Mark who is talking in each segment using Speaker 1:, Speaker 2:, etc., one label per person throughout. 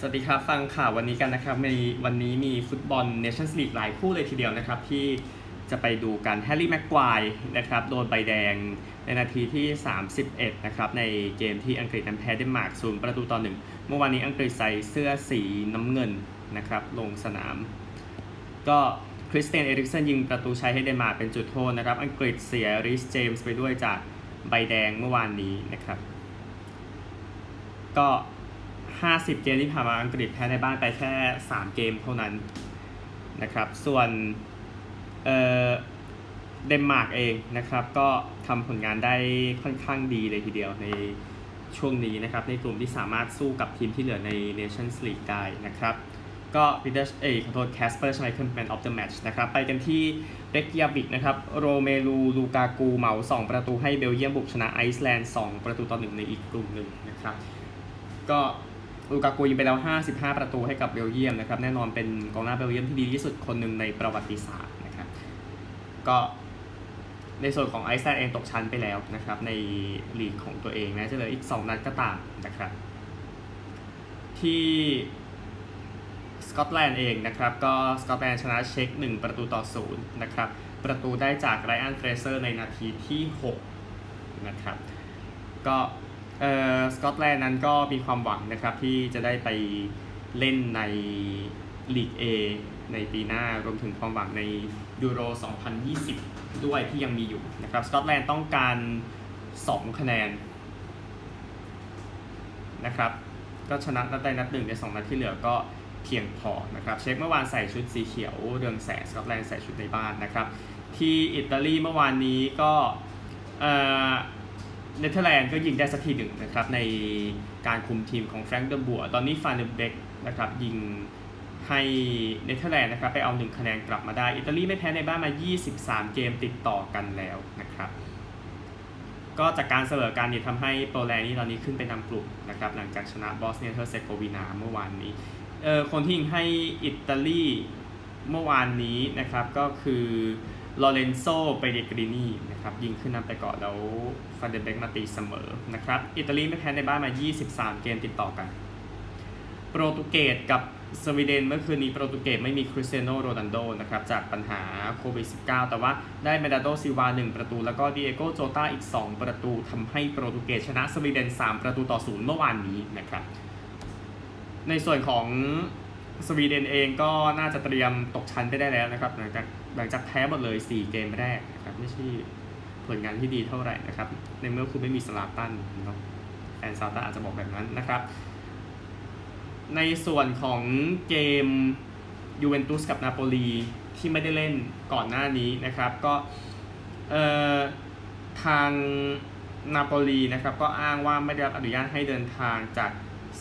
Speaker 1: สวัสดีครับ ฟังข่าววันนี้กันนะครับมีวันนี้มีฟุตบอลเนชั่นส์ลีกหลายคู่เลยทีเดียวนะครับ ที่จะไปดูกันแฮร์รี่แม็กควายนะครับโดนใบแดงในนาทีที่ 31 นะครับในเกมที่อังกฤษนั้นแพ้เดนมาร์กศูนย์ประตูต่อหนึ่งเมื่อวานนี้อังกฤษใส่เสื้อสีน้ำเงินนะครับลงสนาม ก็คริสเตียนเอริกเซนยิงประตูชัยให้เดนมาร์กเป็นจุดโทษนะครับ อังกฤษเสียริสเจมส์ไปด้วยจากใบแดงเมื่อวานนี้นะครับ ก็ 50 เกมที่ผ่านมาอังกฤษแพ้ในบ้านไปแค่ 3 เกมเท่านั้นนะครับ ส่วนเดนมาร์กเองนะครับ ก็ทำผลงานได้ค่อนข้างดีเลยทีเดียวในช่วงนี้นะครับ ในกลุ่มที่สามารถสู้กับทีมที่เหลือใน Nations League ได้นะครับ ก็ปีเตอร์เอขอโทษแคสเปอร์ชไมเคิลเป็นออฟเดอะแมตช์นะครับ ไปกันที่เบกยาบิกนะครับ โรเมลูลูกากูเหมา 2 ประตูให้เบลเยียมบุกชนะไอซ์แลนด์ 2 ประตูต่อหนึ่งในอีกกลุ่มหนึ่งนะครับ ก็ ลูกากูยิงไปแล้ว 55 ประตูให้กับเบลเยียมนะครับ แน่นอนเป็นกองหน้าเบลเยียมที่ดีที่สุดคนหนึ่งในประวัติศาสตร์นะครับ ก็ในส่วนของไอซ์แลนด์เองตกชั้นไปแล้วนะครับ ในลีกของตัวเองนะจะเหลืออีก 2 นัดก็ตามนะครับ ที่สกอตแลนด์เองนะครับ ก็สกอตแลนด์ชนะเช็ค 1 ประตูต่อ 0 นะครับ ประตูได้จากไรอันเฟรเซอร์ในนาทีที่ 6 นะครับ ก็ เอ่อสกอตแลนด์นั้นก็มีความหวังนะครับที่จะได้ไปเล่นในลีก A ในปีหน้ารวมถึงความหวังในยูโร 2020 ด้วยที่ยังมีอยู่นะครับสกอตแลนด์ต้องการ 2 คะแนนนะครับก็ชนะนัดใดนัดหนึ่งใน 2 นัดที่เหลือก็เพียงพอนะครับเช็คเมื่อวานใส่ชุดสีเขียวเรืองแสงสกอตแลนด์ใส่ชุดในบ้านนะครับที่อิตาลีเมื่อวานนี้ก็เอ่อ เนเธอร์แลนด์ก็ยิงได้สักทีหนึ่งนะครับในการคุมทีมของแฟรงค์เดอบัวตอนนี้ฟานเดเบกนะครับยิงให้เนเธอร์แลนด์นะครับไปเอา 1 คะแนนกลับมาได้ อิตาลีไม่แพ้ในบ้านมา 23 เกมติดต่อกันแล้วนะครับก็จากการเสมอกันเนี่ยทำให้โปรแลนด์นี่ตอนนี้ขึ้นไปนำกลุ่มนะครับหลังจากชนะบอสเนียเทอร์เซโกวีนาเมื่อวานนี้เออคนที่ยิงให้อิตาลีเมื่อวานนี้นะครับก็คือ ลอเรนโซเปเดกรินีนะครับยิงขึ้นนำไปก่อนแล้วฟันเดนเบกมาตีเสมอนะครับอิตาลีไม่แพ้ในบ้านมา 23 เกมติดต่อกัน โปรตุเกสกับสวีเดนเมื่อคืนนี้โปรตุเกสไม่มีคริสเตียโนโรนัลโดนะครับจากปัญหาโควิด -19 แต่ว่าได้เมดาโดซิวา 1 ประตู แล้วก็ดิเอโกโจตาอีก 2 ประตูทำให้โปรตุเกสชนะสวีเดน 3 ประตูต่อ0เมื่อวานนี้นะครับในส่วนของสวีเดนเองก็น่าจะเตรียมตกชั้นไปได้แล้วนะครับหลังจาก หลังจากแพ้หมดเลย 4 เกมแรกนะครับไม่ใช่ผลงานที่ดีเท่าไหร่นะครับ ในเมื่อคุณไม่มีสลาตันเนาะแฟนซาตันอาจจะบอกแบบนั้นนะครับ ในส่วนของเกมยูเวนตุสกับนาโปลีที่ไม่ได้เล่นก่อนหน้านี้นะครับก็ทางนาโปลีนะครับก็อ้างว่าไม่ได้รับอนุญาตให้เดินทางจาก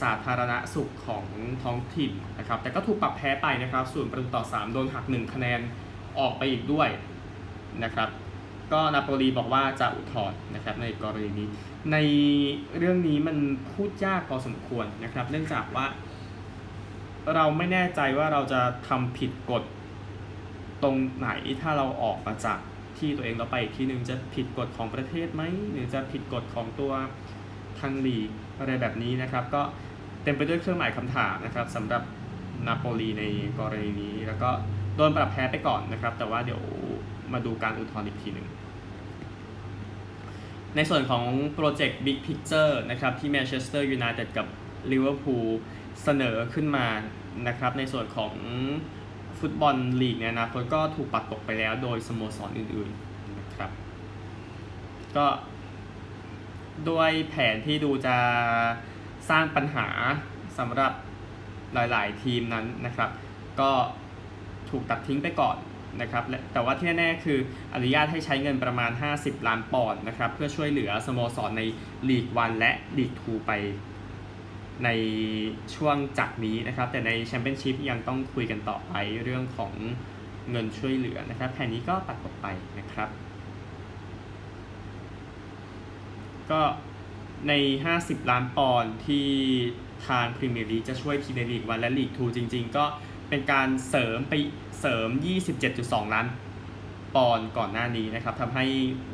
Speaker 1: สาธารณสุขของท้องถิ่นนะครับแต่ก็ถูกปรับแพ้ไปนะครับ ส่วนประตูต่อ 3 โดนหัก 1 คะแนน ออกไปอีกด้วยนะครับก็นาโปลีบอกว่าจะอุทธรณ์นะครับในกรณีนี้ ในเรื่องนี้มันพูดยากพอสมควรนะครับ เนื่องจากว่า เราไม่แน่ใจว่าเราจะทำผิดกฎตรงไหนถ้าเราออกมาจากที่ตัวเองเราไปอีกที่หนึ่งจะผิดกฎของประเทศไหมหรือจะผิดกฎของตัวทางลีอะไรแบบนี้นะครับ ก็เต็มไปด้วยเครื่องหมายคำถามนะครับสำหรับนาโปลีในกรณีนี้แล้วก็ โดนปรับแพ้ไปก่อนนะครับ แต่ว่าเดี๋ยวมาดูการอุทธรณ์อีกทีหนึ่งในส่วนของโปรเจกต์ Big Picture นะครับที่ Manchester United กับ Liverpool เสนอขึ้นมานะครับในส่วนของฟุตบอลลีกเนี่ยนะคนก็ถูกปัดตกไปแล้วโดยสโมสรอื่นๆนะครับก็ด้วยแผนที่ดูจะสร้างปัญหาสำหรับหลายๆทีมนั้นนะครับ ก็ ถูกตัดทิ้งไปก่อนนะครับแต่ว่าที่แน่ๆคืออนุญาตให้ใช้เงินประมาณ 50 ล้านปอนด์นะครับเพื่อช่วยเหลือสโมสรในลีกวันและลีกทูไปในช่วงจากนี้นะครับ แต่ในแชมเปี้ยนชิพยังต้องคุยกันต่อไปเรื่องของเงินช่วยเหลือนะครับ แผนนี้ก็ตัดตกไปนะครับ ก็ใน 50 ล้านปอนด์ที่ทางพรีเมียร์ลีกจะช่วยทีมในลีกวันและลีกทูจริง ๆ ก็ เป็นการเสริมไปเสริม 27.2 ล้านปอนด์ก่อนหน้านี้นะครับทำให้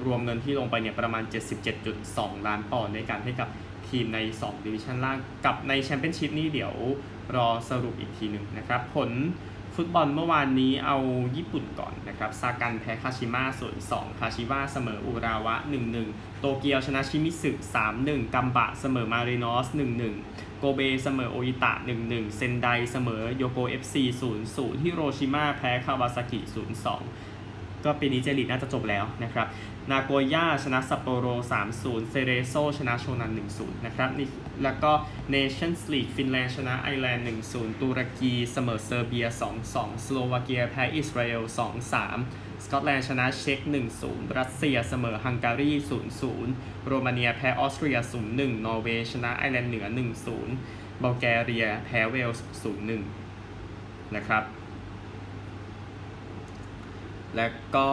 Speaker 1: รวมเงินที่ลงไปเนี่ยประมาณ 77.2 ล้านปอนด์ในการให้กับทีมใน2ดิวิชั่นล่างกับในแชมเปี้ยนชิพนี่เดี๋ยวรอสรุปอีกทีหนึ่งนะครับ ผลฟุตบอลเมื่อวานนี้เอาญี่ปุ่นก่อนนะครับซากันแพ้คาชิมะส่วน2คาชิวะเสมออุราวะ 1-1 โตเกียวชนะชิมิสึ3-1 กัมบะเสมอมารินอส 1-1 โกเบเสมอโออิตะ 1-1 เซนไดเสมอโยโกเอฟซี0-0ฮิโรชิมาแพ้คาวาซากิ 0-2 ก็ปีนี้เจลีกน่าจะจบแล้วนะครับ นาโกย่าชนะซัปโปโร 3-0 เซเรโซชนะโชนัน 1-0 นะครับนี่แล้วก็ Nations League ฟินแลนด์ชนะไอร์แลนด์ 1-0 ตุรกีเสมอเซอร์เบีย 2-2 สโลวาเกียแพ้อิสราเอล 2-3 สกอตแลนด์ชนะเช็ก 1-0 รัสเซียเสมอฮังการี 0-0 โรมาเนียแพ้ออสเตรีย 0-1 นอร์เวย์ชนะไอร์แลนด์เหนือ 1-0 บัลแกเรียแพ้เวลส์ 0-1 นะครับ แล้วก็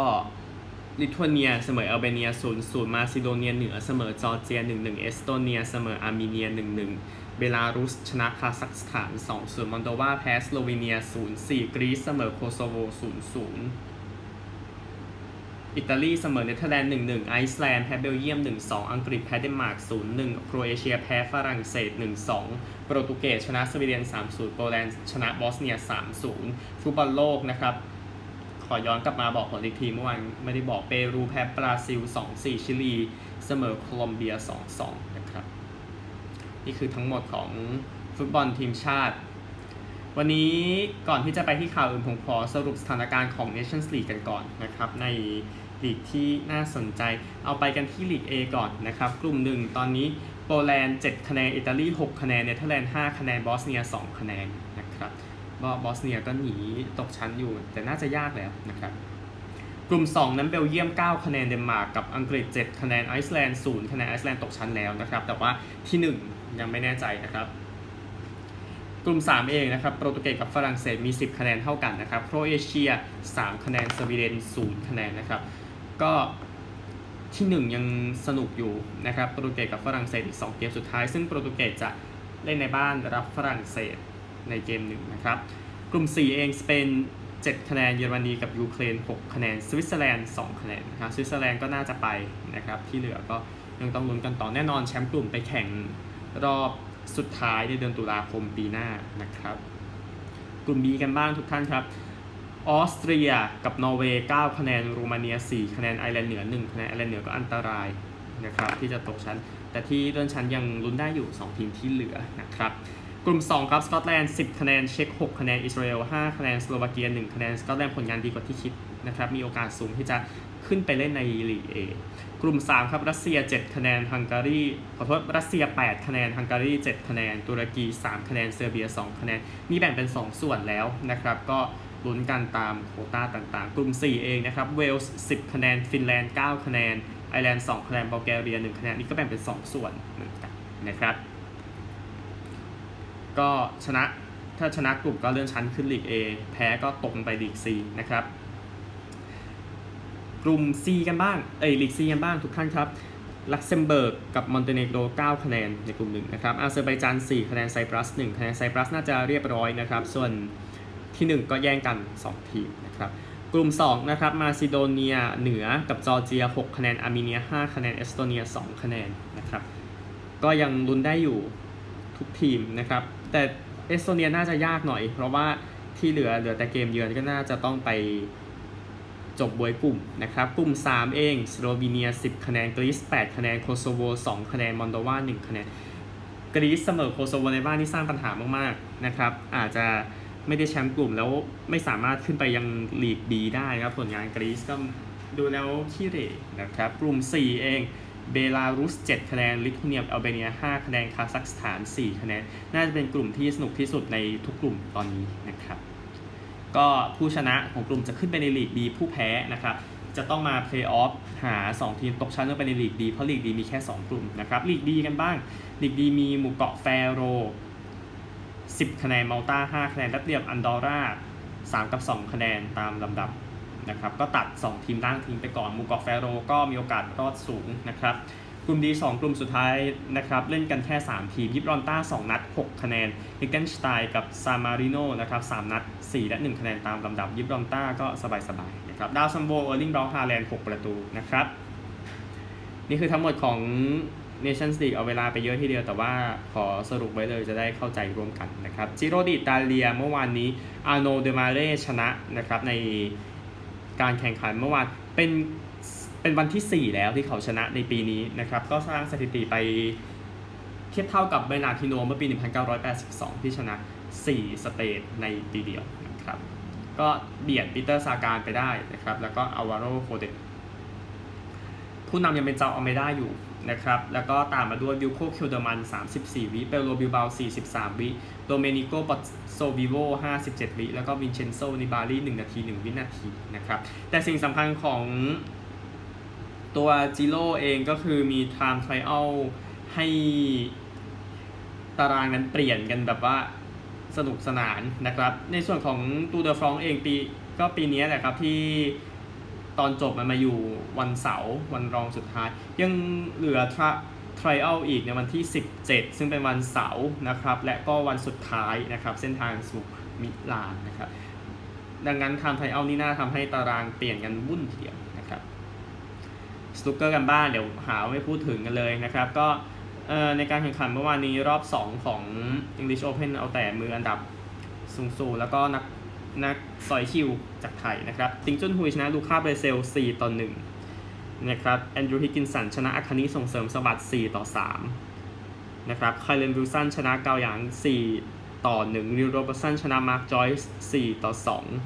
Speaker 1: ลิทัวเนียเสมออัลเบเนีย 0-0 มาซิโดเนียเหนือเสมอจอร์เจีย 1-1 เอสโตเนียเสมออาร์เมเนีย 1-1 เบลารุสชนะคาซัคสถาน 2-0 มอนโดวาแพ้สโลวีเนีย 0-4 กรีซเสมอโคโซโว 0-0 อิตาลีเสมอเนเธอร์แลนด์1-1ไอซ์แลนด์แพ้เบลเยียม1-2อังกฤษแพ้เดนมาร์ก0-1โครเอเชียแพ้ฝรั่งเศส1-2โปรตุเกสชนะสวีเดน3-0โปแลนด์ชนะบอสเนีย3-0ฟุตบอลโลกนะครับขอย้อนกลับมาบอกผลอีกทีเมื่อวานไม่ได้บอกเปรูแพ้บราซิล2-4ชิลี เสมอโคลอมเบีย2-2นะครับนี่คือทั้งหมดของฟุตบอลทีมชาติ วันนี้ก่อนที่จะไปที่ข่าวอื่นผมขอสรุปสถานการณ์ของ Nations League กันก่อนนะครับ ในลีกที่น่าสนใจ เอาไปกันที่ลีก A ก่อนนะครับ กลุ่มหนึ่งตอนนี้โปแลนด์ 7 คะแนน อิตาลี 6 คะแนน เนเธอร์แลนด์ 5 คะแนน บอสเนีย 2 คะแนนนะครับก็บอสเนียก็หนีตกชั้นอยู่ แต่น่าจะยากแล้วนะครับกลุ่ม 2 นั้นเบลเยียม 9 คะแนนเดนมาร์กกับอังกฤษ 7 คะแนนไอซ์แลนด์ 0 คะแนนไอซ์แลนด์ตกชั้นแล้วนะครับ แต่ว่าที่ 1 ยังไม่แน่ใจนะครับ กลุ่ม 3 เองนะครับ โปรตุเกสกับฝรั่งเศสมี 10 คะแนนเท่ากันนะครับโครเอเชีย 3 คะแนนสวีเดน 0 คะแนนนะครับ ก็ที่ 1 ยังสนุกอยู่นะครับ โปรตุเกสกับฝรั่งเศสอีก 2 เกมสุดท้าย ซึ่งโปรตุเกสจะเล่นในบ้านรับฝรั่งเศสในเกมหนึ่งนะครับ กลุ่ม 4 เองสเปน 7 คะแนนเยอรมนีกับยูเครน 6 คะแนน สวิตเซอร์แลนด์ 2 คะแนนนะครับสวิตเซอร์แลนด์ก็น่าจะไปนะครับ ที่เหลือก็ยังต้องลุ้นกันต่อแน่นอนแชมป์กลุ่มไปแข่งรอบ สุดท้ายในเดือนตุลาคมปีหน้านะครับ กลุ่ม B กันบ้างทุกท่านครับออสเตรียกับนอร์เวย์9คะแนนโรมาเนีย 4 คะแนน ไอร์แลนด์เหนือ 1 คะแนน ไอร์แลนด์เหนือก็อันตรายนะครับที่จะตกชั้น แต่ที่เลื่อนชั้นยังลุ้นได้อยู่ 2 ทีมที่เหลือนะครับ กลุ่ม 2 ครับสกอตแลนด์ 10 คะแนน เช็ก6 คะแนน อิสราเอล 5 คะแนน สโลวาเกีย 1 คะแนน สกอตแลนด์ผลงานดีกว่าที่คิดนะครับ มีโอกาสสูงที่จะ ขึ้นไปเล่นในลีก A กลุ่ม 3 ครับรัสเซีย 7 คะแนนฮังการีขอโทษรัสเซีย 8 คะแนนฮังการี 7 คะแนน ตุรกี 3 คะแนนเซอร์เบีย 2 คะแนนมีแบ่งเป็น 2 ส่วนแล้วนะครับ ก็ลุ้นกันตามโควต้าต่างๆ กลุ่ม 4 เองนะครับเวลส์10 คะแนน ฟินแลนด์ 9 คะแนนไอร์แลนด์ 2 คะแนนบัลแกเรีย 1 คะแนนนี่ก็แบ่งเป็น 2 ส่วนเหมือนกันนะครับ ก็ชนะถ้าชนะกลุ่มก็เลื่อนชั้นขึ้นลีก A แพ้ก็ตกไปลีก C นะครับ กลุ่ม C กันบ้าง เอ้ยลีก C กันบ้างทุกท่านครับ ลักเซมเบิร์กกับมอนเตเนโกร9คะแนนในกลุ่มหนึ่งนะครับ อาเซอร์ไบจาน4คะแนนไซปรัส1คะแนนไซปรัสน่าจะเรียบร้อยนะครับ ส่วนที่ 1 ก็แย่งกัน 2 ทีมนะครับกลุ่ม 2 นะครับ มาซิโดเนียเหนือกับจอร์เจีย 6 คะแนน อาร์เมเนีย 5 คะแนน เอสโตเนีย 2 คะแนนนะครับ ก็ยังลุ้นได้อยู่ทุกทีมนะครับ แต่เอสโตเนียน่าจะยากหน่อย เพราะว่าที่เหลือเหลือแต่เกมเยือนก็น่าจะต้องไป จบบวยกลุ่มนะครับ กลุ่ม 3 เองสโลวีเนีย 10 คะแนนกรีซ8 คะแนนโคโซโว 2 คะแนนมอนโดวา 1 คะแนนกรีซเสมอโคโซโวในบ้านที่สร้างปัญหามากๆนะครับอาจจะไม่ได้แชมป์กลุ่มแล้วไม่สามารถขึ้นไปยังลีกดีได้ครับผลงานกรีซก็ดูแล้วขี้เหร่นะครับ กลุ่ม 4 เองเบลารุส 7 คะแนน ลิทัวเนียอัลเบเนีย 5 คะแนน คาซัคสถาน 4 คะแนน น่าจะเป็นกลุ่มที่สนุกที่สุดในทุกกลุ่มตอนนี้นะครับ ก็ผู้ชนะของกลุ่มจะขึ้นไปในลีกดีผู้แพ้นะครับจะต้องมาเพลย์ออฟหา 2 ทีมตกชั้นลงไปในลีกดีเพราะลีกดีมีแค่ 2 กลุ่มนะครับลีกดีกันบ้างลีกดีมีหมู่เกาะแฟโร 10 คะแนนมัลตา5คะแนนรัสเดียมอันดอร่า3 กับ 2 คะแนนตามลำดับนะครับก็ตัด 2 ทีมล่างทิ้งไปก่อนหมู่เกาะแฟโรก็มีโอกาสรอดสูงนะครับ ลุ่มดี2กลุ่มสุดท้ายนะครับเล่นกันแค่ 3 ทีมยิบรอนต้า 2 นัด 6 คะแนนลิกเกนสไตน์กับซามาริโนนะครับ3นัด 4 และ 1 คะแนนตามลำดับยิบรอนต้าก็สบายๆนะครับดาวซัมโบเออร์ลิงบราวน์ฮาแลนด์ 6 ประตูนะครับ นี่คือทั้งหมดของ Nations League เอาเวลาไปเยอะทีเดียวแต่ว่าขอสรุปไว้เลยจะได้เข้าใจร่วมกันนะครับจิโรดิอิตาเลียเมื่อวานนี้อาโนเดมาเรชนะนะครับในการแข่งขันเมื่อวานเป็น เป็นวันที่ 4 แล้วที่เขาชนะในปีนี้นะครับ ก็สร้างสถิติไปเทียบเท่ากับเบนาทิโนเมื่อปี 1982 ที่ชนะ 4 สเตจในปีเดียวนะครับ ก็เบียดปีเตอร์ซาการไปได้นะครับ แล้วก็อาวาโรโคเดผู้นำยังเป็นเจ้าอเมด้าอยู่นะครับ แล้วก็ตามมาด้วยวิลโคคิวเดอร์มัน 34 วิเปโลบิลบา43 วิ โดเมนิโกปโซวิโว 57 วิ แล้วก็วินเชนโซนิบารี1นาที 1 วินาทีนะครับ แต่สิ่งสำคัญของ ตัวจิโร่เองก็คือมี time trial ให้ตารางนั้นเปลี่ยนกันแบบว่าสนุกสนานนะครับ ในส่วนของตูเดอฟรองเองปีก็ปีนี้แหละครับที่ตอนจบมันมาอยู่วันเสาร์วันรองสุดท้าย ยังเหลือทรทริอัลอีกในวันที่ 17 ซึ่งเป็นวันเสาร์นะครับ และก็วันสุดท้ายนะครับ เส้นทางสู่มิลานนะครับ ดังนั้นทำทริอัลนี่น่าทำให้ตารางเปลี่ยนกันวุ่นเดียว สตุกเกอร์กันบ้านเดี๋ยวหาไม่พูดถึงกันเลยนะครับ ก็ในการแข่งขันเมื่อวานนี้รอบ 2 ของ English Open เอาแต่มืออันดับสูงๆแล้วก็นักนักสอยคิวจากไทยนะครับติงจุนฮุยชนะลูคาเบเซล 4 ต่อ 1 นะครับแอนดรูฮิกินสันชนะอาคานิส่งเสริมสวัสดิ์4ต่อ 3 นะครับไคลเลนวิลสันชนะเกาหยาง 4 ต่อ1ริวโรบสันชนะมาร์คจอยส์4ต่อ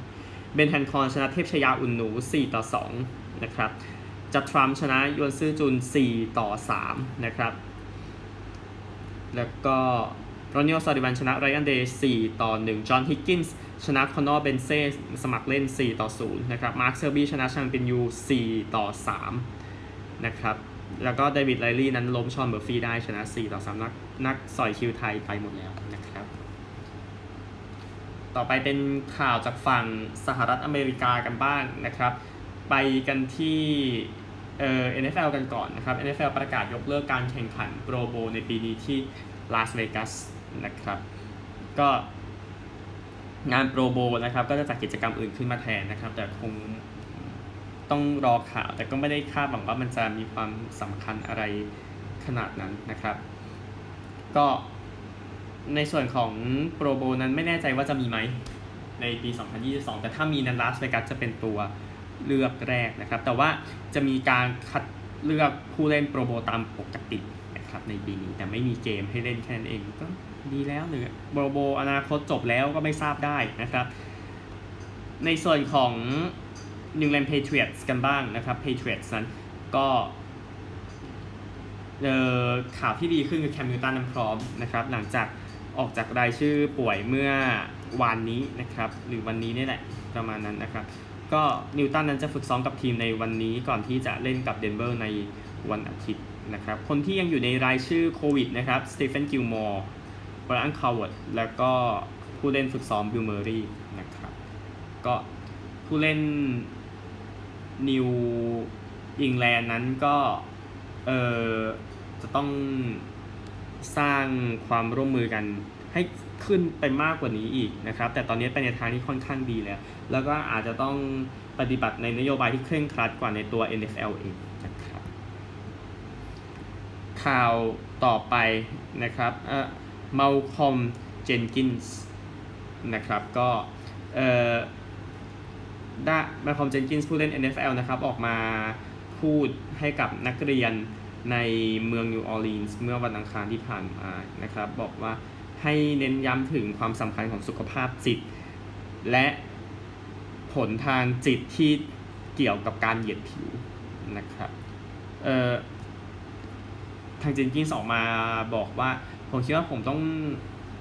Speaker 1: 2 เบนแฮนคอนชนะเทพชยาอุ่นหนู 4 ต่อ 2 นะครับ จัดทรัมป์ชนะยวนซื่อจุน 4 ต่อ 3 นะครับ แล้วก็โรนิโอซาดิวันชนะไรอันเดย์4ต่อ 1 จอห์นฮิกกินส์ชนะคอนนอร์เบนเซ่สมัครเล่น 4 ต่อ 0 นะครับ มาร์คเซอร์บี้ชนะชางเป็นยู 4 ต่อ 3 นะครับ แล้วก็เดวิดไลลี่นั้นล้มชอนเบอร์ฟี่ได้ชนะ 4 ต่อ 3 นักนักสอยคิวไทยไปหมดแล้วนะครับ ต่อไปเป็นข่าวจากฝั่งสหรัฐอเมริกากันบ้างนะครับ ไปกันที่ เอ่อ NFL กันก่อนนะครับ NFL ประกาศยกเลิกการแข่งขันโปรโบในปีนี้ที่ลาสเวกัสนะครับ ก็งานโปรโบนะครับก็จะจัดกิจกรรมอื่นขึ้นมาแทนนะครับ แต่คงต้องรอข่าว แต่ก็ไม่ได้คาดหวังว่ามันจะมีความสำคัญอะไรขนาดนั้นนะครับ ก็ในส่วนของโปรโบนั้นไม่แน่ใจว่าจะมีไหมในปี 2022 แต่ถ้ามีนั้นลาสเวกัสจะเป็นตัว เลือกแรกนะครับ แต่ว่าจะมีการคัดเลือกผู้เล่นโปรโบตามปกตินะครับในปีนี้แต่ไม่มีเกมให้เล่นแค่นั้นเองก็ดีแล้วหรือโปรโบอนาคตจบแล้วก็ไม่ทราบได้นะครับ ในส่วนของ New England Patriots กันบ้างนะครับ Patriots นั้นก็เอ่อข่าวที่ดีขึ้นคือแคมมิลตันนั้นพร้อมนะครับหลังจากออกจากรายชื่อป่วยเมื่อวานนี้นะครับ หรือวันนี้นี่แหละประมาณนั้นนะครับ ก็นิวตันนั้นจะฝึกซ้อมกับทีมในวันนี้ก่อนที่จะเล่นกับเดนเวอร์ในวันอาทิตย์นะครับ คนที่ยังอยู่ในรายชื่อโควิดนะครับสเตเฟนกิลมอร์บรอันคาวเวิร์ดแล้วก็ผู้เล่นฝึกซ้อมบิลเมอรี่นะครับ ก็ผู้เล่นนิวอิงแลนด์นั้นก็เออจะต้องสร้างความร่วมมือกันให้ ขึ้นไปมากกว่านี้อีกนะครับ แต่ตอนนี้ไปในทางที่ค่อนข้างดีแล้ว แล้วก็อาจจะต้องปฏิบัติในนโยบายที่เคร่งครัดกว่าในตัว NFL เองนะครับ ข่าวต่อไปนะครับเอ่อมาลคอมเจนกินส์นะครับก็เอ่อได้มาลคอมเจนกินส์ผู้เล่น NFL นะครับ ออกมาพูดให้กับนักเรียนในเมืองนิวออร์ลีนส์เมื่อวันอังคารที่ผ่านมานะครับ บอกว่า ให้เน้นย้ำถึงความสำคัญของสุขภาพจิต และผลทางจิตที่เกี่ยวกับการเหยียดผิวนะครับเอ่อทางเจนกินสออกมาบอกว่า ผมคิดว่าผมต้อง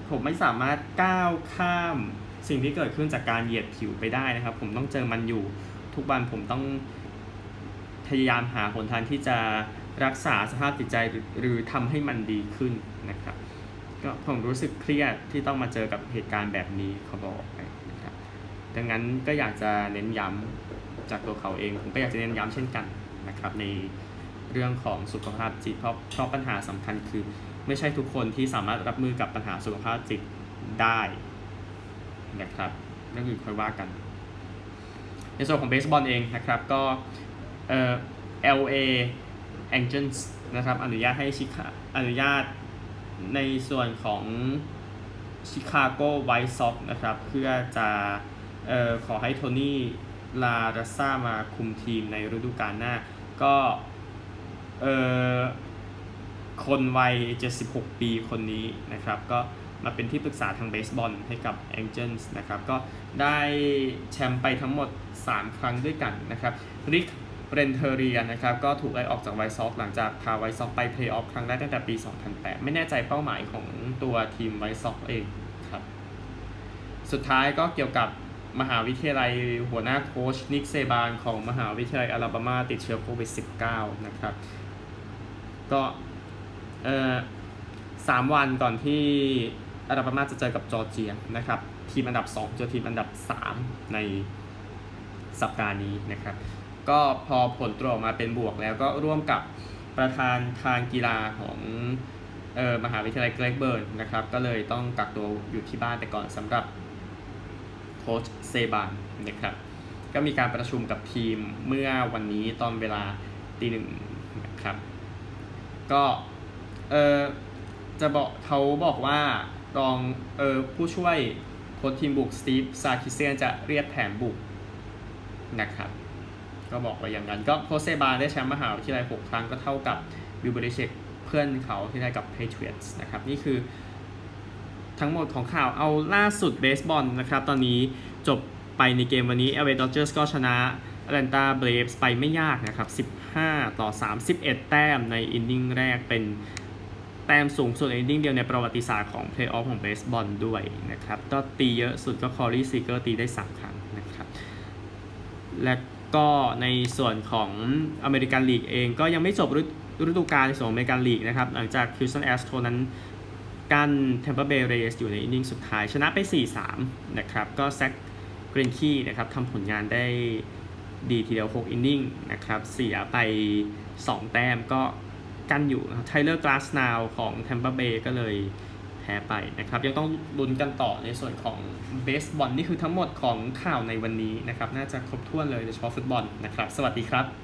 Speaker 1: ผมไม่สามารถก้าวข้ามสิ่งที่เกิดขึ้นจากการเหยียดผิวไปได้นะครับ ผมต้องเจอมันอยู่ทุกวันผมต้องพยายามหาหนทางที่จะรักษาสภาพจิตใจหรือหรือทำให้มันดีขึ้นนะครับ ก็ผมรู้สึกเครียดที่ต้องมาเจอกับเหตุการณ์แบบนี้เขาบอกนะครับดังนั้นก็อยากจะเน้นย้ำจากตัวเขาเอง ผมก็อยากจะเน้นย้ำเช่นกันนะครับ ในเรื่องของสุขภาพจิตเพราะเพราะปัญหาสำคัญคือ ไม่ใช่ทุกคนที่สามารถรับมือกับปัญหาสุขภาพจิตได้นะครับนั่นคือค่อยว่ากัน ในส่วนของเบสบอลเองนะครับก็เอ่อ LA Angels นะครับอนุญาตให้ชิคาอนุญาต ในส่วนของชิคาโกไวท์ซ็อกนะครับเพื่อจะเอ่อขอให้โทนี่ลาดัสซามาคุมทีมในฤดูกาลหน้า ก็เอ่อคนวัย 76 ปีคนนี้นะครับ ก็มาเป็นที่ปรึกษาทางเบสบอลให้กับ Angels นะครับ ก็ได้แชมป์ไปทั้งหมด 3 ครั้งด้วยกันนะครับริก เรนเทเรียนะครับก็ถูกไล่ออกจากไวซ็อกหลังจากพาไวซ็อกไปเพลย์ออฟครั้งแรกตั้งแต่ปี 2008 ไม่แน่ใจเป้าหมายของตัวทีมไวซ็อกเองครับ สุดท้ายก็เกี่ยวกับมหาวิทยาลัยหัวหน้าโค้ชนิกเซบานของมหาวิทยาลัยอลาบามาติดเชื้อโควิด -19 นะครับก็เอ่อสามวันก่อนที่อลาบามาจะเจอกับจอร์เจียนะครับทีมอันดับ 2 เจอทีมอันดับ 3 ในสัปดาห์นี้นะครับ ก็พอผลตรวจออกมาเป็นบวกแล้วก็ร่วมกับประธานทางกีฬาของออมหาวิทยาลัยเกรกเบิร์นนะครับ ก็เลยต้องกักตัวอยู่ที่บ้านแต่ก่อนสำหรับโค้ชเซบานนะครับ ก็มีการประชุมกับทีมเมื่อวันนี้ตอนเวลาตีหนึ่งนะครับ ก็เออจะบอกเขาบอกว่ารองเออผู้ช่วยโค้ชทีมบุกสตีฟซาคิเซียนจะเรียกแผนบุกนะครับ ก็บอกไว้อย่างนั้น ก็โคเซบาได้แชมป์มหาวิทยาลัย 6 ครั้งก็เท่ากับบิลเบริเชกเพื่อนเขาที่ได้กับ Patriots นะครับ นี่คือทั้งหมดของข่าวเอาล่าสุดเบสบอลนะครับ ตอนนี้จบไปในเกมวันนี้ LA Dodgers ก็ชนะ Atlanta Braves ไปไม่ยากนะครับ 15 ต่อ 31 แต้มในอินนิ่งแรกเป็นแต้มสูงสุดในอินนิ่งเดียวในประวัติศาสตร์ของเพลย์ออฟของเบสบอลด้วยนะครับ ก็ตีเยอะสุดก็ Corey Seager ตีได้ 3 ครั้งนะครับ และ ก็ในส่วนของอเมริกันลีกเองก็ยังไม่จบฤดูกาลในส่วนองอเมริกันลีกนะครับ หลังจาก Houston Astros นั้นกั้น Tampa Bay Rays อยู่ในอินนิ่งสุดท้าย ชนะไป 4-3 นะครับ ก็แซคกรีนคีย์นะครับทำผลงานได้ดีทีเดียว 6 อินนิ่งนะครับ เสียไป 2 แต้มก็กั้นอยู่ไทเลอร์กลาสนาวของ Tampa Bay ก็เลย แพ้ไปนะครับ ยังต้องลุ้นกันต่อในส่วนของเบสบอลนี่คือทั้งหมดของข่าวในวันนี้นะครับ น่าจะครบถ้วนเลยโดยเฉพาะฟุตบอลนะครับ สวัสดีครับ